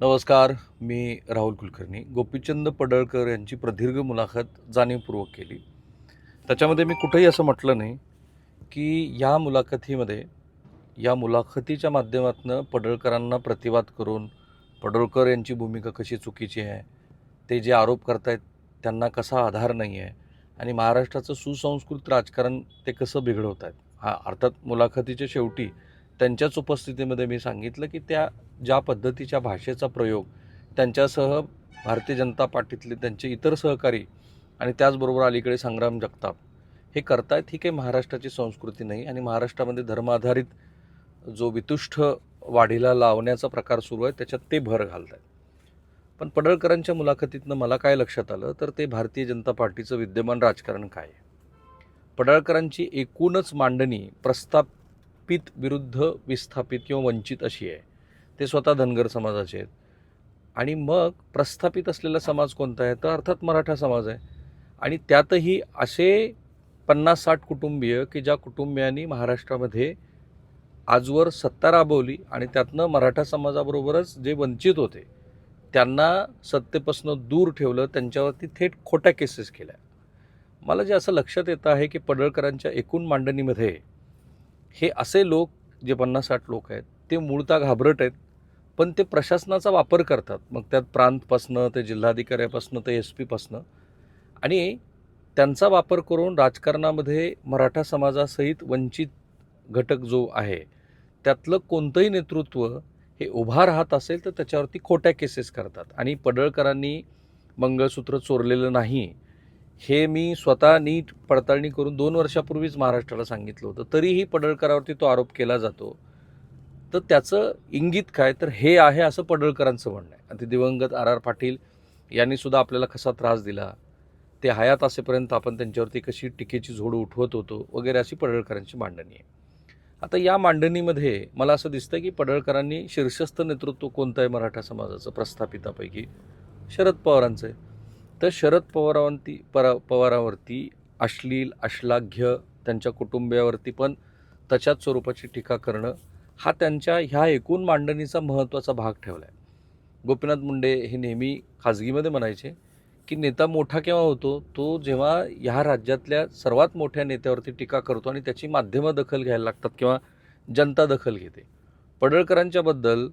नमस्कार मी राहुल कुलकर्णी. गोपीचंद पडळकर यांची प्रदीर्घ मुलाखत जाणीवपूर्वक केली. त्याच्यामध्ये मी कुठेही असं म्हटलं नाही की या मुलाखतीमध्ये या मुलाखतीच्या माध्यमातून पडळकरांना प्रतिवाद करून पडळकर यांची भूमिका कशी चुकीची आहे ते जे आरोप करतायत त्यांना कसा आधार नाही आहे आणि महाराष्ट्राचं सुसंस्कृत राजकारण ते कसं बिघडवत आहेत हा अर्थात मुलाखतीच्या शेवटी त्यांच्याच उपस्थितीमध्ये मी सांगितलं की त्या ज्या पद्धतीच्या भाषेचा प्रयोग त्यांच्यासह भारतीय जनता पार्टीतले त्यांचे इतर सहकारी आणि त्याचबरोबर अलीकडे संग्राम जगताप हे करतायत ही काही महाराष्ट्राची संस्कृती नाही आणि महाराष्ट्रामध्ये धर्माधारित जो वितुष्ठ वाढीला लावण्याचा प्रकार सुरू आहे त्याच्यात ते भर घालत आहेत पण पडळकरांच्या मुलाखतीतनं मला काय लक्षात आलं तर ते भारतीय जनता पार्टीचं विद्यमान राजकारण काय आहे? पडळकरांची एकूणच मांडणी प्रस्थापित विरुद्ध विस्थापित किंवा वंचित अशी आहे. ते स्वतः धनगर समाजाचे आहेत. आणि मग प्रस्थापित असलेला समाज कोणता आहे? तर अर्थात मराठा समाज आहे. आणि त्यातही असे पन्नास साठ कुटुंबीय की ज्या कुटुंबियांनी महाराष्ट्रामध्ये आजवर सत्ता राबवली आणि त्यातनं मराठा समाजाबरोबरच जे वंचित होते त्यांना सत्तेपासून दूर ठेवलं त्यांच्यावरती थेट खोट्या केसेस केल्या. मला जे असं लक्षात येतं आहे की पडळकरांच्या एकूण मांडणीमध्ये हे असे लोक जे पन्नास साठ लोक आहेत ते मूळतः घाबरट आहेत. पण ते प्रशासनाचा वापर करतात. मग त्यात प्रांतपासनं ते जिल्हाधिकाऱ्यापासनं ते एस पीपासनं. आणि त्यांचा वापर करून राजकारणामध्ये मराठा समाजासहित वंचित घटक जो आहे त्यातलं कोणतंही नेतृत्व हे उभा राहत असेल तर त्याच्यावरती खोट्या केसेस करतात. आणि पडळकरांनी मंगळसूत्र चोरलेलं नाही हे मी स्वतः नीट पडताळणी करून दोन वर्षापूर्वीच महाराष्ट्राला सांगितलं होतं. तरीही पडळकरावरती तो आरोप केला जातो. तर त्याचं इंगित काय? तर हे आहे असं पडळकरांचं म्हणणं आहे. आणि ते दिवंगत आर आर पाटील यांनी सुद्धा आपल्याला कसा त्रास दिला? ते हयात असेपर्यंत आपण त्यांच्यावरती कशी टीकेची झोड उठवत होतो? वगैरे अशी पडळकरांची मांडणी आहे. आता या मांडणीमध्ये मला असं दिसतं की पडळकरांनी शीर्षस्थ नेतृत्व कोणतं आहे मराठा समाजाचं? प्रस्थापितापैकी शरद पवारांचं आहे. तर शरद पवारांवरती परा पवारावरती अश्लील अश्लाघ्य त्यांच्या कुटुंबियावरती पण तशाच स्वरूपाची टीका करणं हा त्यांच्या ह्या एकूण मांडणीचा महत्त्वाचा भाग ठेवला आहे गोपीनाथ मुंडे हे नेहमी खाजगीमध्ये म्हणायचे की नेता मोठा केव्हा होतो तो जेव्हा ह्या राज्यातल्या सर्वात मोठ्या नेत्यावरती टीका करतो आणि त्याची माध्यमं दखल घ्यायला लागतात किंवा जनता दखल घेते. पडळकरांच्याबद्दल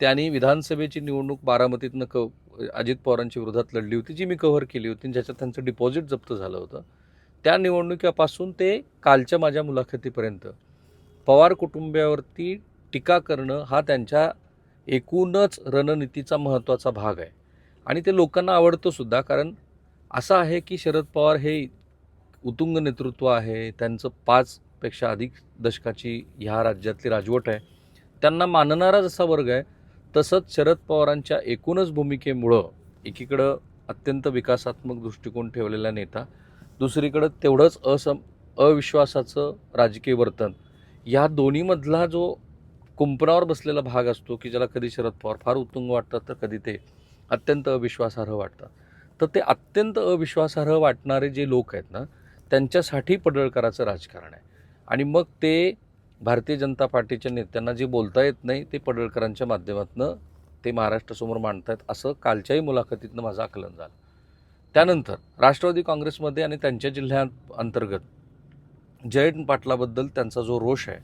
त्यांनी विधानसभेची निवडणूक बारामतीतनं क अजित पवारांच्या विरोधात लढली होती जी मी कव्हर केली होती ज्याच्यात त्यांचं डिपॉझिट जप्त झालं होतं. त्या निवडणुकीपासून ते कालच्या माझ्या मुलाखतीपर्यंत पवार कुटुंबियावरती टीका करणं हा त्यांच्या एकूणच रणनीतीचा महत्त्वाचा भाग आहे. आणि ते लोकांना आवडतं सुद्धा कारण असं आहे की शरद पवार हे उतुंग नेतृत्व आहे त्यांचं पाचपेक्षा अधिक दशकाची ह्या राज्यातली राजवट आहे. त्यांना मानणारा जसा वर्ग आहे तसंच शरद पवारांच्या एकूणच भूमिकेमुळं एकीकडं अत्यंत विकासात्मक दृष्टिकोन ठेवलेला नेता दुसरीकडं तेवढंच असम अविश्वासाचं राजकीय वर्तन या दोन्हीमधला जो कुंपणावर बसलेला भाग असतो की ज्याला कधी शरद पवार फार उत्तुंग वाटतात तर कधी ते अत्यंत अविश्वासार्ह वाटतात. तर ते अत्यंत अविश्वासार्ह वाटणारे जे लोक आहेत ना त्यांच्यासाठी पडळकराचं राजकारण आहे. आणि मग ते भारतीय जनता पार्टीच्या नेत्यांना जे बोलता येत नाही ते पडळकरांच्या माध्यमातून ते महाराष्ट्रासमोर मांडतायत असं कालच्याही मुलाखतीतनं माझं आकलन झालं. त्यानंतर राष्ट्रवादी काँग्रेसमध्ये आणि त्यांच्या जिल्ह्यात अंतर्गत जयंत पाटलाबद्दल त्यांचा जो रोष आहे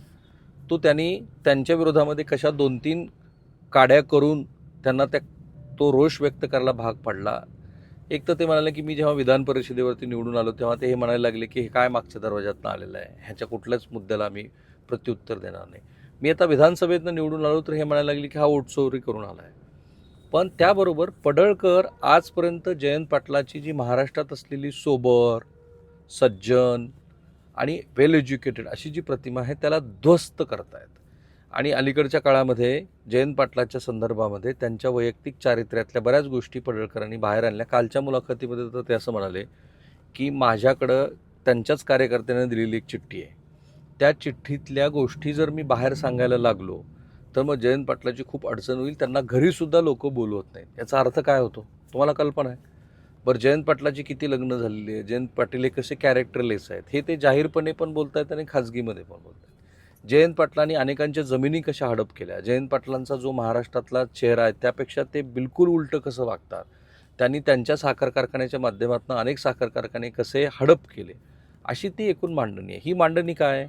तो त्यांनी त्यांच्या विरोधामध्ये कशा दोन तीन काड्या करून त्यांना त्या तो रोष व्यक्त करायला भाग पडला. एक तर ते म्हणाले की मी जेव्हा विधान परिषदेवरती निवडून आलो तेव्हा ते हे म्हणायला लागले की हे काय मागच्या दरवाज्यातनं आलेलं आहे? ह्याच्या कुठल्याच मुद्द्याला आम्ही प्रत्युत्तर देणार नाही. मी आता विधानसभेतनं निवडून आलो तर हे म्हणायला लागले की हा ओटचोरी करून आला आहे पण त्याबरोबर पडळकर आजपर्यंत जयंत पाटलाची जी महाराष्ट्रात असलेली सोबर सज्जन आणि वेल एज्युकेटेड अशी जी प्रतिमा आहे त्याला ध्वस्त करतायत. आणि अलीकडच्या काळामध्ये जयंत पाटलाच्या संदर्भामध्ये त्यांच्या वैयक्तिक चारित्र्यातल्या बऱ्याच गोष्टी पडळकरांनी बाहेर आणल्या. कालच्या मुलाखतीमध्ये तर ते असं म्हणाले की माझ्याकडं त्यांच्याच कार्यकर्त्यांनी दिलेली एक चिठ्ठी आहे. त्या चिठ्ठीतल्या गोष्टी जर मी बाहेर सांगायला लागलो तर मग जयंत पाटलाची खूप अडचण होईल. त्यांना घरीसुद्धा लोक बोलवत नाहीत. याचा अर्थ काय होतो? तुम्हाला कल्पना आहे? बरं जयंत पाटलाची किती लग्न झालेली आहे? जयंत पाटील हे कसे कॅरेक्टरलेस आहेत? हे ते जाहीरपणे पण बोलत आहेत आणि खाजगीमध्ये पण बोलत आहेत जयंत पाटलांनी अनेकांच्या जमिनी कशा हडप केल्या? जयंत पाटलांचा जो महाराष्ट्रातला चेहरा आहे त्यापेक्षा ते बिलकुल उलटं कसं वागतात? त्यांनी त्यांच्या साखर कारखान्याच्या माध्यमातून अनेक साखर कारखाने कसे हडप केले? अशी ती एकूण मांडणी आहे. ही मांडणी काय आहे?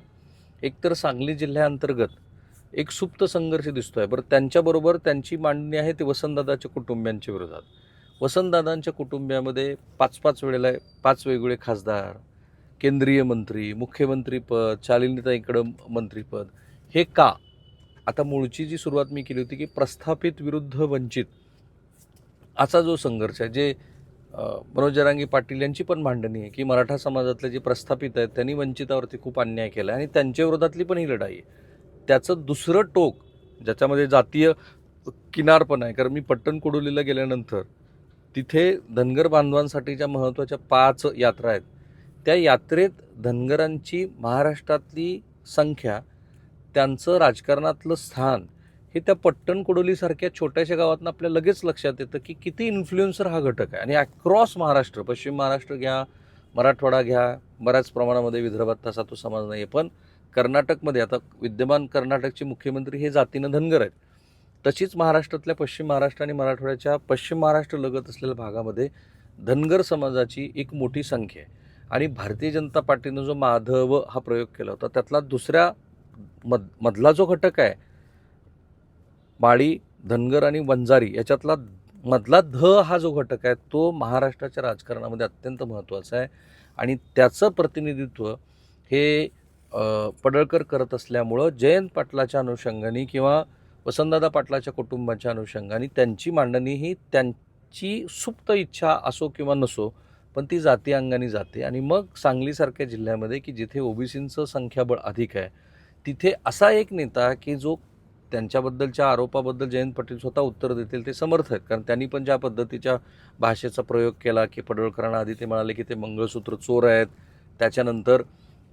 एकतर सांगली जिल्ह्याअंतर्गत एक सुप्त संघर्ष दिसतो आहे बरं त्यांच्याबरोबर त्यांची मांडणी आहे ती वसंतदादाच्या कुटुंबियांच्या विरोधात. वसंतदादांच्या कुटुंबियामध्ये पाच पाच वेळेला पाच वेगवेगळे खासदार केंद्रीय मंत्री मुख्यमंत्रीपद शालिनीताईकडं मंत्रीपद हे का? आता मूळची जी सुरुवात मी केली होती की प्रस्थापित विरुद्ध वंचित असा जो संघर्ष आहे जे मनोज जरांगी पाटील यांची पण मांडणी आहे की मराठा समाजातले जे प्रस्थापित आहेत त्यांनी वंचितावरती खूप अन्याय केला आणि त्यांच्या विरोधातली पण ही लढाई आहे. त्याचं दुसरं टोक ज्याच्यामध्ये जातीय किनारपण आहे कारण मी पट्टण कोडोलीला गेल्यानंतर तिथे धनगर बांधवांसाठीच्या महत्त्वाच्या पाच यात्रा आहेत. त्या यात्रेत धनगरांची महाराष्ट्रातली संख्या त्यांचं राजकारणातलं स्थान हे त्या पट्टण कोडोलीसारख्या छोट्याशा गावातनं आपल्या लगेच लक्षात येतं की किती इन्फ्लुएन्सर हा घटक आहे. आणि अक्रॉस महाराष्ट्र पश्चिम महाराष्ट्र घ्या मराठवाडा घ्या बऱ्याच प्रमाणामध्ये विदर्भात तसा तो समाज नाही आहे पण कर्नाटकमध्ये आता विद्यमान कर्नाटकचे मुख्यमंत्री हे जातीनं धनगर आहेत. तशीच महाराष्ट्रातल्या पश्चिम महाराष्ट्र आणि मराठवाड्याच्या पश्चिम महाराष्ट्र लगत असलेल्या भागामध्ये धनगर समाजाची एक मोठी संख्या आहे. आणि भारतीय जनता पार्टीनं जो माधव हा प्रयोग केला होता त्यातला दुसऱ्या मध मधला जो घटक आहे माळी धनगर आणि वंजारी याच्यातला मधला ध हा जो घटक आहे तो महाराष्ट्राच्या राजकारणामध्ये अत्यंत महत्त्वाचा आहे. आणि त्याचं प्रतिनिधित्व हे पडळकर करत असल्यामुळं जयंत पाटलाच्या अनुषंगाने किंवा वसंतदादा पाटलाच्या कुटुंबाच्या अनुषंगाने त्यांची मांडणी ही त्यांची सुप्त इच्छा असो किंवा नसो पण ती जाती अंगाने जाते. आणि मग सांगलीसारख्या जिल्ह्यामध्ये की जिथे ओबीसींचं संख्याबळ अधिक आहे तिथे असा एक नेता की जो त्यांच्याबद्दलच्या आरोपाबद्दल जयंत पाटील स्वतः उत्तर देतील ते समर्थ आहेत. कारण त्यांनी पण ज्या पद्धतीच्या भाषेचा प्रयोग केला की पडळकरांना आधी ते म्हणाले की ते मंगळसूत्र चोर आहेत. त्याच्यानंतर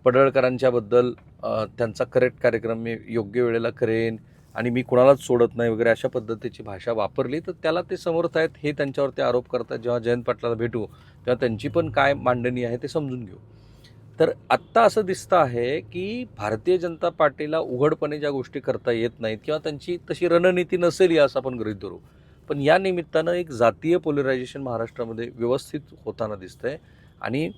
पडळकरांच्याबद्दल त्यांचा करेक्ट कार्यक्रम मी योग्य वेळेला करेन. आणि मी कुणालाच सोडत नाही वगैरे अशा पद्धतीची भाषा वापरली तर त्याला ते समर्थ आहेत हे त्यांच्यावरती आरोप करतात. जेव्हा जयंत पाटलाला भेटू तेव्हा त्यांची पण काय मांडणी आहे ते समजून घेऊ. तर आत्ता असं दिसतं आहे की भारतीय जनता पार्टीला उघडपणे ज्या गोष्टी करता येत नाहीत किंवा त्यांची तशी रणनीती नसेल या असं आपण गृहीत धरू. पण या निमित्तानं एक जातीय पोलरायझेशन महाराष्ट्रामध्ये व्यवस्थित होताना दिसतंय आणि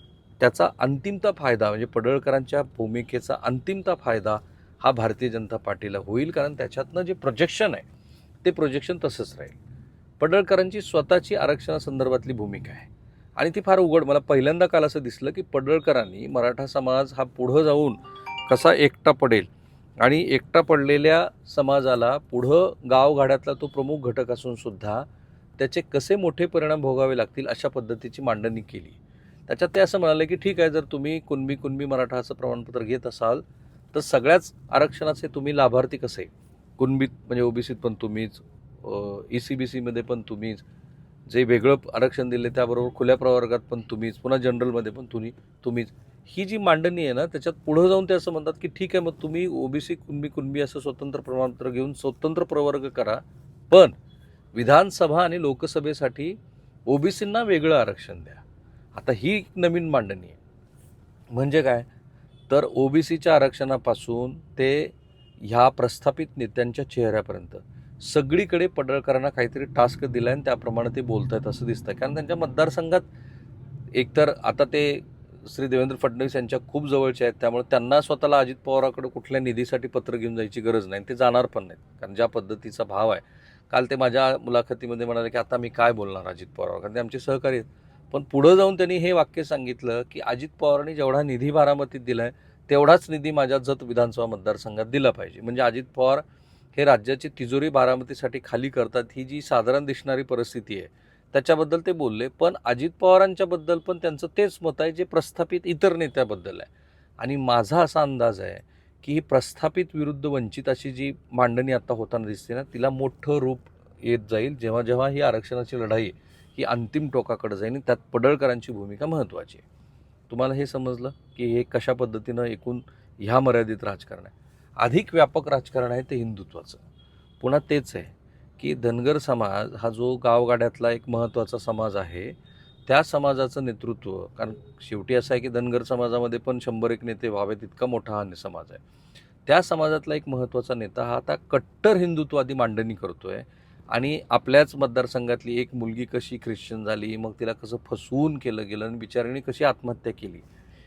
त्याचा अंतिमता फायदा म्हणजे पडळकरांच्या भूमिकेचा अंतिमता फायदा हा भारतीय जनता पार्टीला होईल कारण त्याच्यातनं जे प्रोजेक्शन आहे ते प्रोजेक्शन तसंच राहील. पडळकरांची स्वतःची आरक्षणासंदर्भातली भूमिका आहे. आणि ती फार उघड मला पहिल्यांदा काल असं दिसलं की पडळकरांनी मराठा समाज हा पुढं जाऊन कसा एकटा पडेल आणि एकटा पडलेल्या समाजाला पुढं गावगाड्यातला तो प्रमुख घटक असून सुद्धा त्याचे कसे मोठे परिणाम भोगावे लागतील अशा पद्धतीची मांडणी केली. त्याच्यात ते असं म्हणाले की ठीक आहे जर तुम्ही कुणबी कुणबी मराठा असं प्रमाणपत्र घेत असाल तर सगळ्याच आरक्षणाचे तुम्ही लाभार्थी कसे? कुणबीत म्हणजे ओबीसीत पण तुम्हीच ई सी बी सीमध्ये पण तुम्हीच जे वेगळं आरक्षण दिले त्याबरोबर खुल्या प्रवर्गात पण तुम्हीच पुन्हा जनरलमध्ये पण तुम्ही तुम्हीच. ही जी मांडणी आहे ना त्याच्यात पुढं जाऊन ते असं म्हणतात की ठीक आहे मग तुम्ही ओबीसी कुणबी कुणबी असं स्वतंत्र प्रमाणपत्र घेऊन स्वतंत्र प्रवर्ग करा. पण विधानसभा आणि लोकसभेसाठी ओबीसींना वेगळं आरक्षण द्या. आता ही एक नवीन मांडणी आहे. म्हणजे काय? तर ओबीसीच्या आरक्षणापासून ते ह्या प्रस्थापित नेत्यांच्या चेहऱ्यापर्यंत. सगळीकडे पडळकरांना काहीतरी टास्क दिला आणि त्याप्रमाणे ते बोलत आहेत असं दिसतं कारण त्यांच्या मतदारसंघात एकतर आता ते श्री देवेंद्र फडणवीस यांच्या खूप जवळचे आहेत त्यामुळे त्यांना स्वतःला अजित पवाराकडे कुठल्या निधीसाठी पत्र घेऊन जायची गरज नाही. ते जाणार पण नाहीत. कारण ज्या पद्धतीचा भाव आहे. काल ते माझ्या मुलाखतीमध्ये म्हणाले की आता मी काय बोलणार अजित पवार कारण ते आमचे सहकारी आहेत. पण पुढं जाऊन त्यांनी हे वाक्य सांगितलं की अजित पवारांनी जेवढा निधी बारामतीत दिला आहे तेवढाच निधी माझ्या जत विधानसभा मतदारसंघात दिला पाहिजे. म्हणजे अजित पवार हे राज्याची तिजोरी बारामतीसाठी खाली करतात ही जी साधारण दिसणारी परिस्थिती आहे त्याच्याबद्दल ते बोलले. पण अजित पवारांच्याबद्दल पण त्यांचं तेच मत आहे जे प्रस्थापित इतर नेत्याबद्दल आहे. आणि माझा असा अंदाज आहे की ही प्रस्थापित विरुद्ध वंचित अशी जी मांडणी आता होताना दिसते ना तिला मोठं रूप येत जाईल. जेव्हा जेव्हा ही आरक्षणाची लढाई आहे, ही अंतिम टोकाकडे जाईल आणि त्यात पडळकरांची भूमिका महत्त्वाची आहे. तुम्हाला हे समजलं की हे कशा पद्धतीनं एकूण ह्या मर्यादित राजकारण आहे? अधिक व्यापक राजकारण आहे ते हिंदुत्वाचं. पुन्हा तेच आहे की धनगर समाज हा जो गावगाड्यातला एक महत्त्वाचा समाज आहे त्या समाजाचं नेतृत्व कारण शेवटी असं आहे की धनगर समाजामध्ये पण शंभर एक नेते व्हावेत इतका मोठा हा समाज आहे. त्या समाजातला एक महत्त्वाचा नेता हा आता कट्टर हिंदुत्वादी मांडणी करतो आहे आणि आपल्याच मतदारसंघातली एक मुलगी कशी ख्रिश्चन झाली मग तिला कसं फसवून केलं गेलं आणि बिचारीने कशी आत्महत्या केली.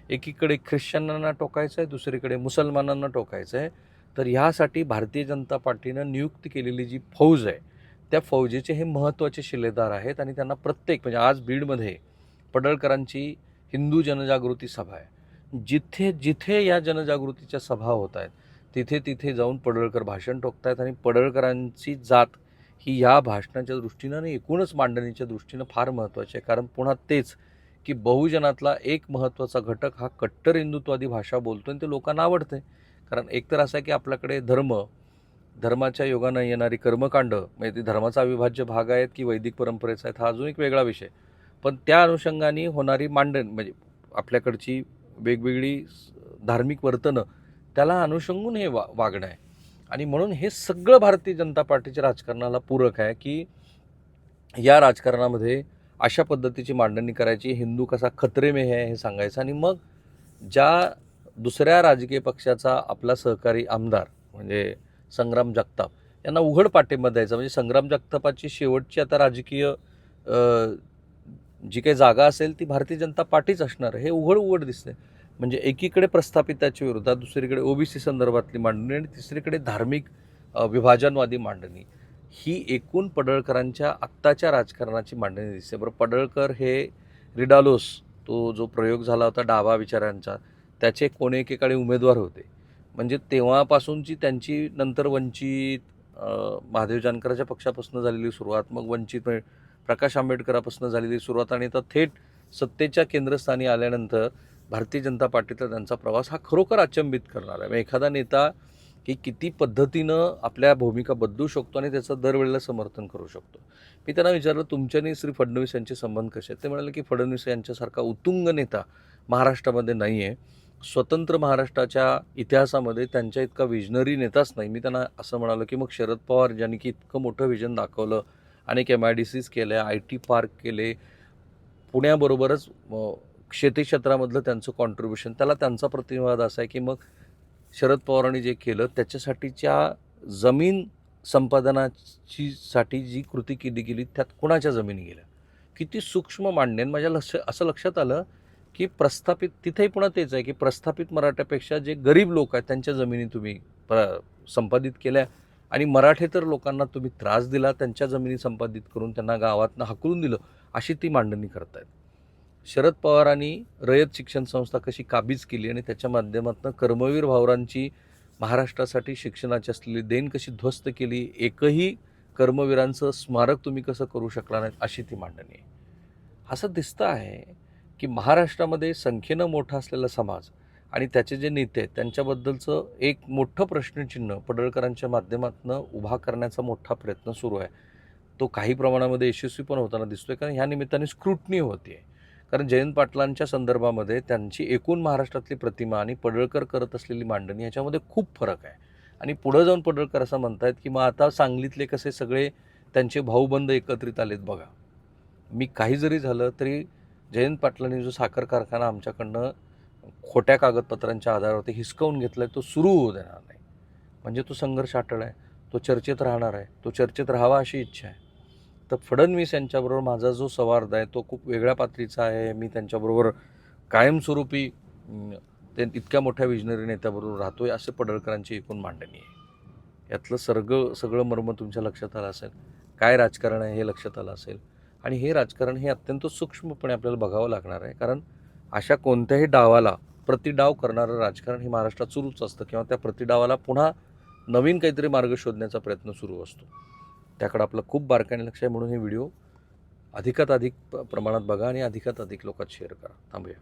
एकीकडे ख्रिश्चनांना टोकायचं आहे दुसरीकडे मुसलमानांना टोकायचं आहे. तर ह्यासाठी भारतीय जनता पार्टीनं नियुक्त केलेली जी फौज आहे त्या फौजेचे हे महत्त्वाचे शिलेदार आहेत आणि त्यांना प्रत्येक म्हणजे आज बीडमध्ये पडळकरांची हिंदू जनजागृती सभा आहे. जिथे जिथे या जनजागृतीच्या सभा होत आहेत तिथे तिथे जाऊन पडळकर भाषण टोकतायत आणि पडळकरांची जात ही या भाषणाच्या दृष्टीनं आणि एकूणच मांडणीच्या दृष्टीनं फार महत्त्वाची आहे. कारण पुन्हा तेच की बहुजनातला एक महत्त्वाचा घटक हा कट्टर हिंदुत्वादी भाषा बोलतो आणि ते लोकांना आवडते कारण एकतर असं आहे की आपल्याकडे धर्म धर्माच्या योगानं येणारी कर्मकांड म्हणजे ते धर्माचा अविभाज्य भाग आहेत की वैदिक परंपरेचा आहेत हा अजून एक वेगळा विषय. पण त्या अनुषंगाने होणारी मांडण म्हणजे आपल्याकडची वेगवेगळी धार्मिक वर्तनं त्याला अनुषंगून हे वा वागणं आहे. आणि म्हणून हे सगळं भारतीय जनता पार्टीच्या राजकारणाला पूरक आहे की या राजकारणामध्ये अशा पद्धतीची मांडणी करायची हिंदू कसा खतरे में है हे सांगायचं आणि मग ज्या दुसऱ्या राजकीय पक्षाचा आपला सहकारी आमदार म्हणजे संग्राम जगताप यांना उघड पाठिंबा द्यायचा म्हणजे संग्राम जगतापाची शेवटची आता राजकीय जी काही जागा असेल ती भारतीय जनता पार्टीच असणार. हे उघड उघड दिसते म्हणजे एकीकडे प्रस्थापिताच्या विरोधात दुसरीकडे ओबीसी संदर्भातली मांडणी आणि तिसरीकडे धार्मिक विभाजनवादी मांडणी. ही एकूण पडळकरांच्या आत्ताच्या राजकारणाची मांडणी दिसते. बरं पडळकर हे रिडालोस तो जो प्रयोग झाला होता डावा विचारांचा त्याचे कोणे एकेकाळी उमेदवार होते. म्हणजे तेव्हापासूनची त्यांची नंतर वंचित महादेव जानकराच्या पक्षापासून झालेली सुरुवात मग वंचित प्रकाश आंबेडकरापासून झालेली सुरुवात आणि आता थेट सत्तेच्या केंद्रस्थानी आल्यानंतर भारतीय जनता पार्टीचा त्यांचा प्रवास हा खरोखर अचंबित करणार आहे. मग एखादा नेता की किती पद्धतीनं आपल्या भूमिका बदलू शकतो आणि त्याचं दरवेळेला समर्थन करू शकतो. मी त्यांना विचारलं तुमच्यानी श्री फडणवीस यांचे संबंध कसे आहेत? ते म्हणाले की फडणवीस यांच्यासारखा उत्तुंग नेता महाराष्ट्रामध्ये नाही आहे स्वतंत्र महाराष्ट्राच्या इतिहासामध्ये त्यांच्या इतका विजनरी नेताच नाही. मी त्यांना असं म्हणालो की मग शरद पवार ज्यांनी की इतकं मोठं विजन दाखवलं अनेक एम आय डी सीज केल्या आय टी पार्क केले पुण्याबरोबरच शेती क्षेत्रामधलं त्यांचं कॉन्ट्रीब्युशन त्याला त्यांचा प्रतिवाद असा आहे की मग शरद पवारांनी जे केलं त्याच्यासाठीच्या जमीन संपादनाची साठी जी कृती केली गेली त्यात कुणाच्या जमिनी गेल्या? किती सूक्ष्म मांडणे माझ्या लक्ष असं लक्षात आलं की प्रस्थापित तिथेही पुन्हा तेच आहे की प्रस्थापित मराठ्यापेक्षा जे गरीब लोक आहेत त्यांच्या जमिनी तुम्ही प्र संपादित केल्या आणि मराठे तर लोकांना तुम्ही त्रास दिला त्यांच्या जमिनी संपादित करून त्यांना गावातनं हाकलून दिलं अशी ती मांडणी करतायत. शरद पवारांनी रयत शिक्षण संस्था कशी काबीज केली आणि त्याच्या माध्यमातून कर्मवीर भावरांची महाराष्ट्रासाठी शिक्षणाची असलेली देण कशी ध्वस्त केली? एकही कर्मवीरांचं स्मारक तुम्ही कसं करू शकला नाही अशी ती मांडणी आहे. असं दिसतं आहे की महाराष्ट्रामध्ये संख्येनं मोठा असलेला समाज आणि त्याचे जे नेते आहेत त्यांच्याबद्दलचं एक मोठं प्रश्नचिन्ह पडळकरांच्या माध्यमातून उभा करण्याचा मोठा प्रयत्न सुरू आहे. तो काही प्रमाणामध्ये यशस्वी पण होताना दिसतोय कारण ह्या निमित्ताने स्क्रुटनी होते कारण जयंत पाटलांच्या संदर्भामध्ये त्यांची एकूण महाराष्ट्रातली प्रतिमा आणि पडळकर करत असलेली मांडणी याच्यामध्ये खूप फरक आहे. आणि पुढं जाऊन पडळकर असं म्हणतायत की मग आता सांगलीतले कसे सगळे त्यांचे भाऊबंद एकत्रित आलेत बघा. मी काही जरी झालं तरी जयंत पाटलांनी जो साखर कारखाना आमच्याकडनं खोट्या कागदपत्रांच्या आधारावरती हिसकावून घेतला आहे तो सुरू होऊ देणार नाही. म्हणजे तो संघर्ष अटळ आहे तो चर्चेत राहणार आहे तो चर्चेत राहावा अशी इच्छा आहे. तर फडणवीस यांच्याबरोबर माझा जो संवाद आहे तो खूप वेगळ्या पातळीचा आहे. मी त्यांच्याबरोबर कायमस्वरूपी ते इतक्या मोठ्या विजनरी नेत्याबरोबर राहतोय असे पडळकरांची एकूण मांडणी आहे. यातलं सर्ग सगळं मर्म तुमच्या लक्षात आलं असेल. काय राजकारण आहे हे लक्षात आलं असेल. आणि हे राजकारण हे अत्यंत सूक्ष्मपणे आपल्याला बघावं लागणार आहे. कारण अशा कोणत्याही डावाला प्रतिडाव करणारं राजकारण हे महाराष्ट्रात सुरूच असतं किंवा त्या प्रतिडावाला पुन्हा नवीन काहीतरी मार्ग शोधण्याचा प्रयत्न सुरू असतो. त्याकडे आपलं खूप बारकाईने लक्ष आहे म्हणून हे व्हिडिओ अधिकात अधिक प्रमाणात बघा आणि अधिकात अधिक लोकात शेअर करा. थांबूया.